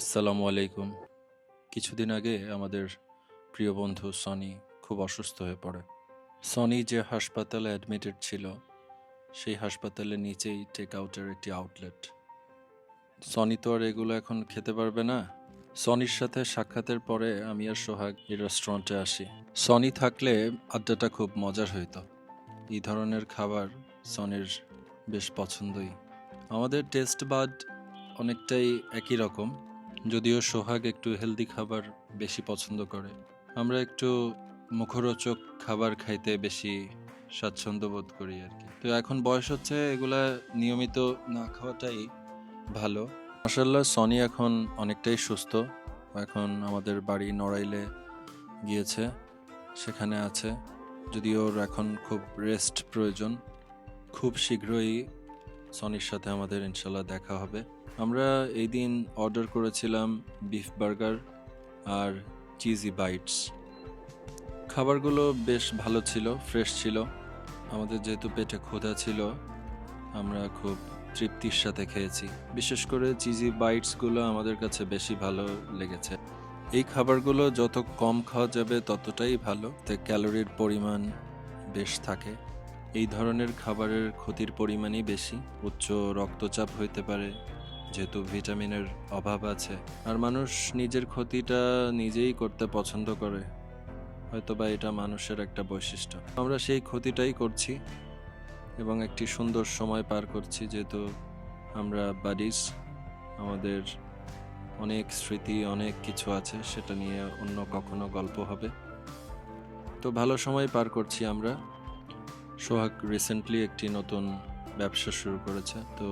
আসসালামু আলাইকুম। কিছুদিন আগে আমাদের প্রিয় বন্ধু সনি খুব অসুস্থ হয়ে পড়ে। সনি যে হাসপাতালে অ্যাডমিটেড ছিল, সেই হাসপাতালের নিচেই টেক আউটের একটি আউটলেট সনি তো আর এগুলো এখন খেতে পারবে না। সনির সাথে সাক্ষাতের পরে আমি আর সোহাগ এই রেস্টুরেন্টে আসি। সনি থাকলে আড্ডাটা খুব মজার হইতো। এই ধরনের খাবার সনির বেশ পছন্দই। আমাদের টেস্ট বাড অনেকটাই একই রকম। যদিও সোহাগ একটু হেলদি খাবার বেশি পছন্দ করে। আমরা একটু মুখরোচক খাবার খাইতে বেশি স্বাচ্ছন্দ্য বোধ করি আর কি। তো এখন বয়স হচ্ছে, এগুলা নিয়মিত না খাওয়াটাই ভালো। মাসাল্লাহ সনি এখন অনেকটাই সুস্থ। এখন আমাদের বাড়ি নড়াইলে গিয়েছে, সেখানে আছে। যদিও ওর এখন খুব রেস্ট প্রয়োজন। খুব শীঘ্রই সনির সাথে আমাদের ইনশাল্লাহ দেখা হবে। আমরা এই দিন অর্ডার করেছিলাম বিফ বার্গার আর চিজি বাইটস খাবারগুলো বেশ ভালো ছিল ফ্রেশ ছিল। আমাদের যেহেতু পেটে ক্ষুধা ছিল, আমরা খুব তৃপ্তির সাথে খেয়েছি। বিশেষ করে চিজি বাইটসগুলো আমাদের কাছে বেশি ভালো লেগেছে। এই খাবারগুলো যত কম খাওয়া যাবে ততটাই ভালো, তে ক্যালোরির পরিমাণ বেশ থাকে। এই ধরনের খাবারের ক্ষতির পরিমাণই বেশি, উচ্চ রক্তচাপ হইতে পারে যেহেতু ভিটামিনের অভাব আছে, আর মানুষ নিজের ক্ষতিটা নিজেই করতে পছন্দ করে, হয়তোবা এটা মানুষের একটা বৈশিষ্ট্য। আমরা সেই ক্ষতিটাই করছি এবং একটি সুন্দর সময় পার করছি, যেহেতু আমরা বাডিস আমাদের অনেক স্মৃতি, অনেক কিছু আছে, সেটা নিয়ে অন্য কখনো গল্প হবে। তো ভালো সময় পার করছি আমরা। সোহাগ রিসেন্টলি একটি নতুন ব্যবসা শুরু করেছে। তো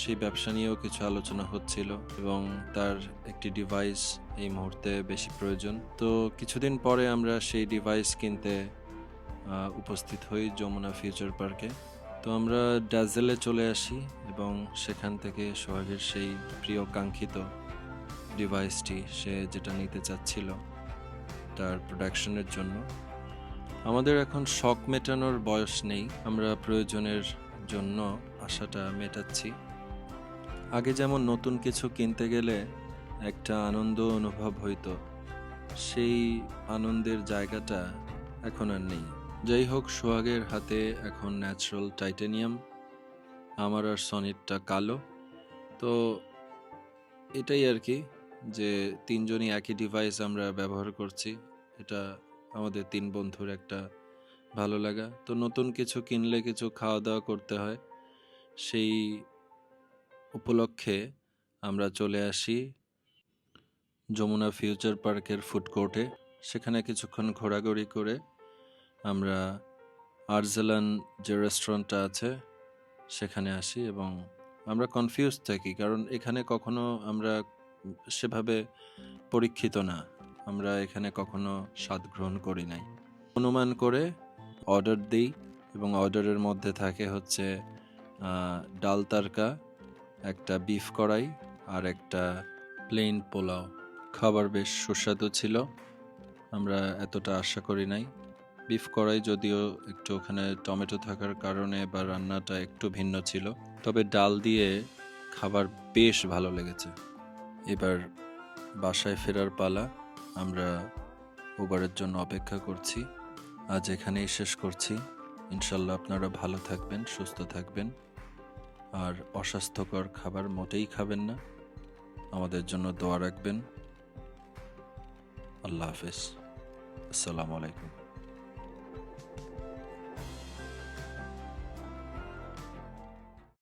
সেই ব্যবসা নিয়েও কিছু আলোচনা হচ্ছিল এবং তার একটি ডিভাইস এই মুহূর্তে বেশি প্রয়োজন। তো কিছুদিন পরে আমরা সেই ডিভাইস কিনতে উপস্থিত হই যমুনা ফিউচার পার্কে তো আমরা ডাজেলে চলে আসি এবং সেখান থেকে সোহাগের সেই প্রিয় কাঙ্ক্ষিত ডিভাইসটি সে যেটা নিতে চাচ্ছিল তার প্রোডাকশনের জন্য। আমাদের এখন শখ মেটানোর বয়স নেই। আমরা প্রয়োজনের জন্য আশাটা মেটাচ্ছি। আগে যেমন নতুন কিছু কিনতে গেলে একটা আনন্দ অনুভব হইতো, সেই আনন্দের জায়গাটা এখন আর নেই। যাই হোক, সোহাগের হাতে এখন ন্যাচারাল টাইটানিয়াম আমার আর সনিটটা কালো। তো এটাই আর কি যে তিনজনই একই ডিভাইস আমরা ব্যবহার করছি, এটা আমাদের তিন বন্ধুর একটা ভালো লাগা। তো নতুন কিছু কিনলে কিছু খাওয়া দাওয়া করতে হয়। সেই উপলক্ষে আমরা চলে আসি যমুনা ফিউচার পার্কের ফুড কোর্টে। সেখানে কিছুক্ষণ ঘোরাঘুরি করে আমরা আরজালান যে রেস্টুরেন্টটা আছে, সেখানে আসি এবং আমরা কনফিউজ থাকি। কারণ এখানে কখনো আমরা সেভাবে পরীক্ষিত না। আমরা এখানে কখনো স্বাদ গ্রহণ করি নাই। অনুমান করে অর্ডার দিই এবং অর্ডারের মধ্যে থাকে হচ্ছে ডাল তারকা, একটা বিফ কড়াই আর একটা প্লেন পোলাও। খাবার বেশ সুস্বাদু ছিল। আমরা এতটা আশা করি নাই। বিফ কড়াই যদিও একটু ওখানে টমেটো থাকার কারণে বা রান্নাটা একটু ভিন্ন ছিল, তবে ডাল দিয়ে খাবার বেশ ভালো লেগেছে। এবার বাসায় ফেরার পালা আমরা উবারের জন্য অপেক্ষা করছি। আজ এখানেই শেষ করছি। ইনশাল্লাহ আপনারা ভালো থাকবেন, সুস্থ থাকবেন। আর অস্বাস্থ্যকর খাবার মোটেই খাবেন না। আমাদের জন্য দোয়া রাখবেন। আল্লাহ হাফেজ। আসসালামু আলাইকুম।